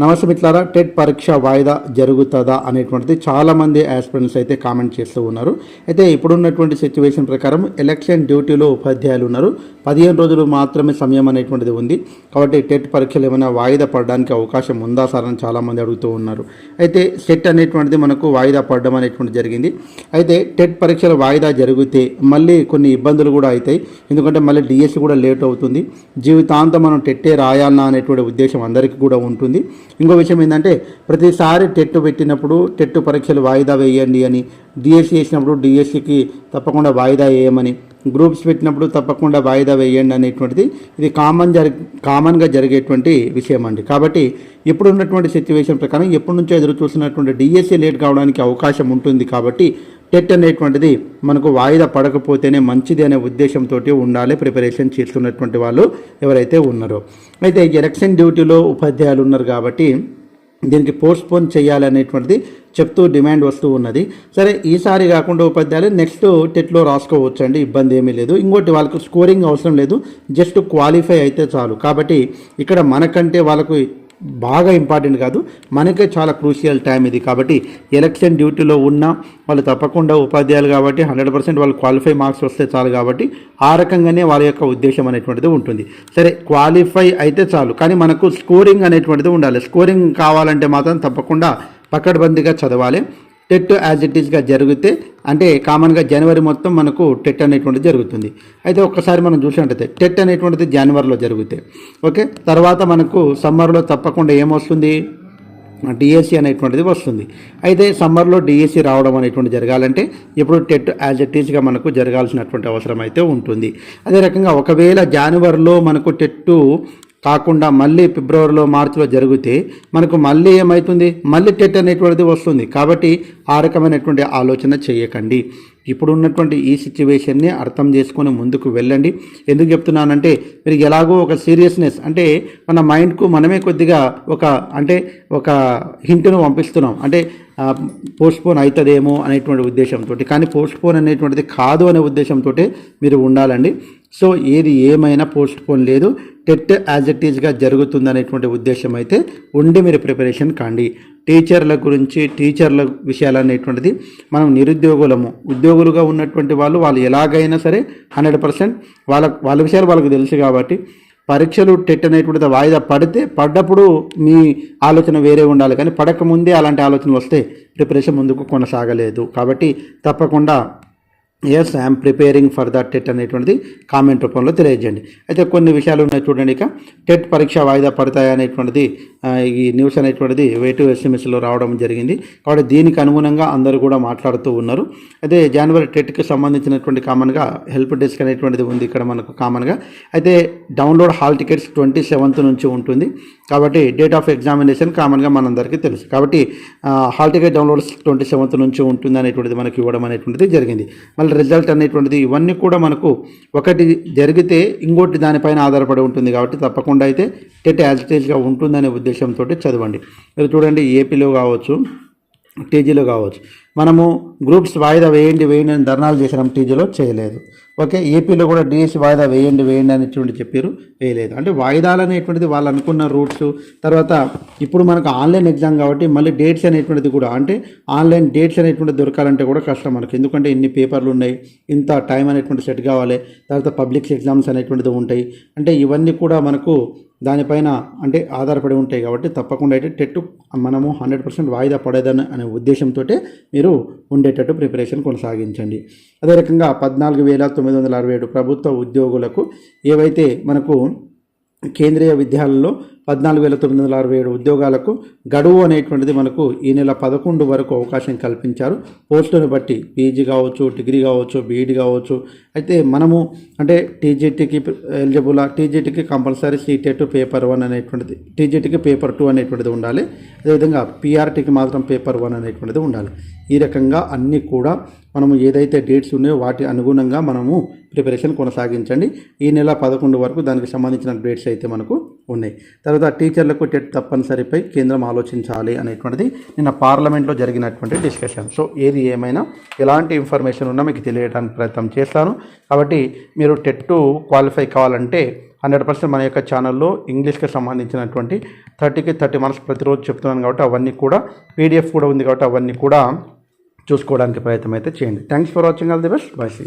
నమస్తే మిత్రులారా టెట్ పరీక్ష వాయిదా జరుగుతుందా అనేటువంటిది చాలామంది ఆస్పిరెంట్స్ అయితే కామెంట్ చేస్తూ ఉన్నారు. అయితే ఇప్పుడున్నటువంటి సిచ్యువేషన్ ప్రకారం ఎలక్షన్ డ్యూటీలో ఉపాధ్యాయులు ఉన్నారు. పదిహేను రోజులు మాత్రమే సమయం అనేటువంటిది ఉంది. కాబట్టి టెట్ పరీక్షలు ఏమైనా వాయిదా పడడానికి అవకాశం ఉందా సార్ అని చాలామంది అడుగుతూ ఉన్నారు. అయితే సెట్ అనేటువంటిది మనకు వాయిదా పడడం అనేటువంటిది జరిగింది. అయితే టెట్ పరీక్షలు వాయిదా జరిగితే మళ్ళీ కొన్ని ఇబ్బందులు కూడా అవుతాయి. ఎందుకంటే మళ్ళీ డిఎస్సి కూడా లేట్ అవుతుంది. జీవితాంతం మనం టెట్టే రాయాలన్నా అనేటువంటి ఉద్దేశం అందరికీ కూడా ఉంటుంది. ఇంకో విషయం ఏంటంటే ప్రతిసారి టెట్ పెట్టినప్పుడు టెట్ పరీక్షలు వాయిదా వేయండి అని డిఎస్సి వేసినప్పుడు డిఎస్సికి తప్పకుండా వాయిదా వేయమని గ్రూప్స్ పెట్టినప్పుడు తప్పకుండా వాయిదా వేయండి అనేటువంటిది ఇది కామన్ జరి కామన్గా జరిగేటువంటి విషయం అండి. కాబట్టి ఇప్పుడు ఉన్నటువంటి సిచ్యువేషన్ ప్రకారం ఎప్పటి నుంచో ఎదురు చూస్తున్నటువంటి డిఎస్సి లేట్ కావడానికి అవకాశం ఉంటుంది కాబట్టి టెట్ అనేటువంటిది మనకు వాయిదా పడకపోతేనే మంచిది అనే ఉద్దేశంతో ఉండాలి ప్రిపరేషన్ చేస్తున్నటువంటి వాళ్ళు ఎవరైతే ఉన్నారో. అయితే ఎలక్షన్ డ్యూటీలో ఉపాధ్యాయులు ఉన్నారు కాబట్టి దీనికి పోస్ట్పోన్ చేయాలనేటువంటిది చెప్తూ డిమాండ్ వస్తూ ఉన్నది. సరే ఈసారి కాకుండా ఉపాధ్యాయులు నెక్స్ట్ టెట్లో రాసుకోవచ్చు అండి ఇబ్బంది ఏమీ లేదు. ఇంకోటి వాళ్ళకు స్కోరింగ్ అవసరం లేదు జస్ట్ క్వాలిఫై అయితే చాలు. కాబట్టి ఇక్కడ మనకంటే వాళ్ళకు బాగా ఇంపార్టెంట్ కాదు. మనకే చాలా క్రూషియల్ టైం ఇది కాబట్టి ఎలక్షన్ డ్యూటీలో ఉన్న వాళ్ళు తప్పకుండా ఉపాధ్యాయులు కాబట్టి హండ్రెడ్ పర్సెంట్ వాళ్ళు క్వాలిఫై మార్క్స్ వస్తే చాలు కాబట్టి ఆ రకంగానే వాళ్ళ యొక్క ఉద్దేశం అనేటువంటిది ఉంటుంది. సరే క్వాలిఫై అయితే చాలు. కానీ మనకు స్కోరింగ్ అనేటువంటిది ఉండాలి. స్కోరింగ్ కావాలంటే మాత్రం తప్పకుండా పకడ్బందీగా చదవాలి. టెట్ యాజ్ ఇట్ ఈస్గా జరిగితే అంటే కామన్గా జనవరి మొత్తం మనకు టెట్ అనేటువంటిది జరుగుతుంది. అయితే ఒక్కసారి మనం చూసినట్టయితే టెట్ అనేటువంటిది జనవరిలో జరుగుతాయి ఓకే? తర్వాత మనకు సమ్మర్లో తప్పకుండా ఏమొస్తుంది డిఎస్సి అనేటువంటిది వస్తుంది. అయితే సమ్మర్లో డిఎస్సి రావడం అనేటువంటి జరగాలంటే ఇప్పుడు టెట్ యాజ్ ఇట్ ఈస్గా మనకు జరగాల్సినటువంటి అవసరం అయితే ఉంటుంది. అదే రకంగా ఒకవేళ జనవరిలో మనకు టెట్టు కాకుండా మళ్ళీ ఫిబ్రవరిలో మార్చిలో జరిగితే మనకు మళ్ళీ ఏమవుతుంది మళ్ళీ టెట్ అనేటువంటిది వస్తుంది. కాబట్టి ఆ రకమైనటువంటి ఆలోచన చేయకండి. ఇప్పుడున్నటువంటి ఈ సిచ్యువేషన్ని అర్థం చేసుకొని ముందుకు వెళ్ళండి. ఎందుకు చెప్తున్నానంటే మీరు ఎలాగో ఒక సీరియస్నెస్ అంటే మన మైండ్కు మనమే కొద్దిగా ఒక అంటే ఒక హింట్ను పంపిస్తున్నాం. అంటే పోస్ట్పోన్ అవుతుందేమో అనేటువంటి ఉద్దేశంతో కానీ పోస్ట్పోన్ అనేటువంటిది కాదు అనే ఉద్దేశంతో మీరు ఉండాలండి. సో ఏది ఏమైనా పోస్ట్పోన్ లేదు. టెట్ యాజ్ ఇట్ ఈజ్గా జరుగుతుంది అనేటువంటి ఉద్దేశం అయితే ఉండి మీరు ప్రిపరేషన్ కాండి. టీచర్ల గురించి టీచర్ల విషయాలు అనేటువంటిది మనం నిరుద్యోగులము. ఉద్యోగులుగా ఉన్నటువంటి వాళ్ళు వాళ్ళు ఎలాగైనా సరే హండ్రెడ్ పర్సెంట్ వాళ్ళ వాళ్ళ విషయాలు వాళ్ళకి తెలుసు కాబట్టి పరీక్షలు టెట్ అనేటువంటిది వాయిదా పడితే పడ్డప్పుడు మీ ఆలోచన వేరే ఉండాలి. కానీ పడకముందే అలాంటి ఆలోచన వస్తే ప్రిపరేషన్ ముందుకు కొనసాగలేదు. కాబట్టి తప్పకుండా yes I'm preparing for the TET అనేటువంటిది కామెంట్ రూపంలో తెలియజేయండి. అయితే కొన్ని విషయాలు ఉన్నాయి చూడండి ఇక. టెట్ పరీక్ష వాయిదా పడతాయి అనేటువంటిది ఈ న్యూస్ అనేటువంటిది వేటు ఎస్ఎంఎస్లో రావడం జరిగింది. కాబట్టి దీనికి అనుగుణంగా అందరూ కూడా మాట్లాడుతూ ఉన్నారు. అయితే జనవరి టెట్కి సంబంధించినటువంటి కామన్గా హెల్ప్ డెస్క్ అనేటువంటిది ఉంది ఇక్కడ మనకు కామన్గా అయితే download hall tickets twenty seventh నుంచి ఉంటుంది. కాబట్టి డేట్ ఆఫ్ ఎగ్జామినేషన్ కామన్గా మనందరికీ తెలుసు. కాబట్టి hall ticket downloads twenty seventh నుంచి ఉంటుంది అనేటువంటిది మనకి ఇవ్వడం అనేటువంటిది జరిగింది. మళ్ళీ రిజల్ట్ అనేటువంటిది ఇవన్నీ కూడా మనకు ఒకటి జరిగితే ఇంకోటి దానిపైన ఆధారపడి ఉంటుంది కాబట్టి తప్పకుండా అయితే టెట్ యాజిటేజ్గా ఉంటుందనే ఉద్దేశంతో చదవండి. మీరు చూడండి ఏపీలో కావచ్చు టీజీలో కావచ్చు మనము గ్రూప్స్ వాయిదా వేయండి వేయండి అని ధర్నాలు చేసినాం టీజీలో చేయలేదు. ఓకే ఏపీలో కూడా డిఎస్సి వాయిదా వేయండి వేయండి అనేటువంటి చెప్పారు వేయలేదు. అంటే వాయిదాలు అనేటువంటిది వాళ్ళు అనుకున్న రూట్స్ తర్వాత ఇప్పుడు మనకు ఆన్లైన్ ఎగ్జామ్ కాబట్టి మళ్ళీ డేట్స్ అనేటువంటిది కూడా అంటే ఆన్లైన్ డేట్స్ అనేటువంటిది దొరకాలంటే కూడా కష్టం మనకు. ఎందుకంటే ఇన్ని పేపర్లు ఉన్నాయి ఇంత టైం అనేటువంటి సెట్ కావాలి తర్వాత పబ్లిక్ ఎగ్జామ్స్ అనేటువంటిది ఉంటాయి. అంటే ఇవన్నీ కూడా మనకు దానిపైన అంటే ఆధారపడి ఉంటాయి కాబట్టి తప్పకుండా అయితే టెట్ మనము హండ్రెడ్ పర్సెంట్ వాయిదా పడేదని అనే ఉద్దేశంతో మీరు ఉండేటట్టు ప్రిపరేషన్ కొనసాగించండి. అదే రకంగా పద్నాలుగు వేల తొమ్మిది వందల అరవై ఏడు ప్రభుత్వ ఉద్యోగులకు ఏవైతే మనకు కేంద్రీయ విద్యాలయంలో పద్నాలుగు వేల తొమ్మిది వందల అరవై ఏడు ఉద్యోగాలకు గడువు అనేటువంటిది మనకు ఈ నెల పదకొండు వరకు అవకాశం కల్పించారు. పోస్టులను బట్టి పీజీ కావచ్చు డిగ్రీ కావచ్చు బీఈడి కావచ్చు. అయితే మనము అంటే టీజీటీకి ఎలిజిబుల్ టీజీటీకి కంపల్సరీ సీటెట్ పేపర్ వన్ అనేటువంటిది టీజీటీకి పేపర్ టూ అనేటువంటిది ఉండాలి. అదేవిధంగా పీఆర్టీకి మాత్రం పేపర్ వన్ అనేటువంటిది ఉండాలి. ఈ రకంగా అన్నీ కూడా మనము ఏదైతే డేట్స్ ఉన్నాయో వాటి అనుగుణంగా మనము ప్రిపరేషన్ కొనసాగించండి. ఈ నెల పదకొండు వరకు దానికి సంబంధించిన డేట్స్ అయితే మనకు ఉన్నాయి. తర్వాత టీచర్లకు టెట్ తప్పనిసరిపై కేంద్రం ఆలోచించాలి అనేటువంటిది నిన్న పార్లమెంట్లో జరిగినటువంటి డిస్కషన్. సో ఏది ఏమైనా ఎలాంటి ఇన్ఫర్మేషన్ ఉన్నా మీకు తెలియడానికి ప్రయత్నం చేస్తాను. కాబట్టి మీరు టెట్ క్వాలిఫై కావాలంటే హండ్రెడ్ పర్సెంట్ మన యొక్క ఛానల్లో ఇంగ్లీష్కి సంబంధించినటువంటి థర్టీకి థర్టీ మార్క్స్ ప్రతిరోజు చెప్తున్నాను కాబట్టి అవన్నీ కూడా పీడిఎఫ్ కూడా ఉంది కాబట్టి అవన్నీ కూడా చూసుకోవడానికి ప్రయత్నం అయితే చేయండి. Thanks for watching. All the best. Bye see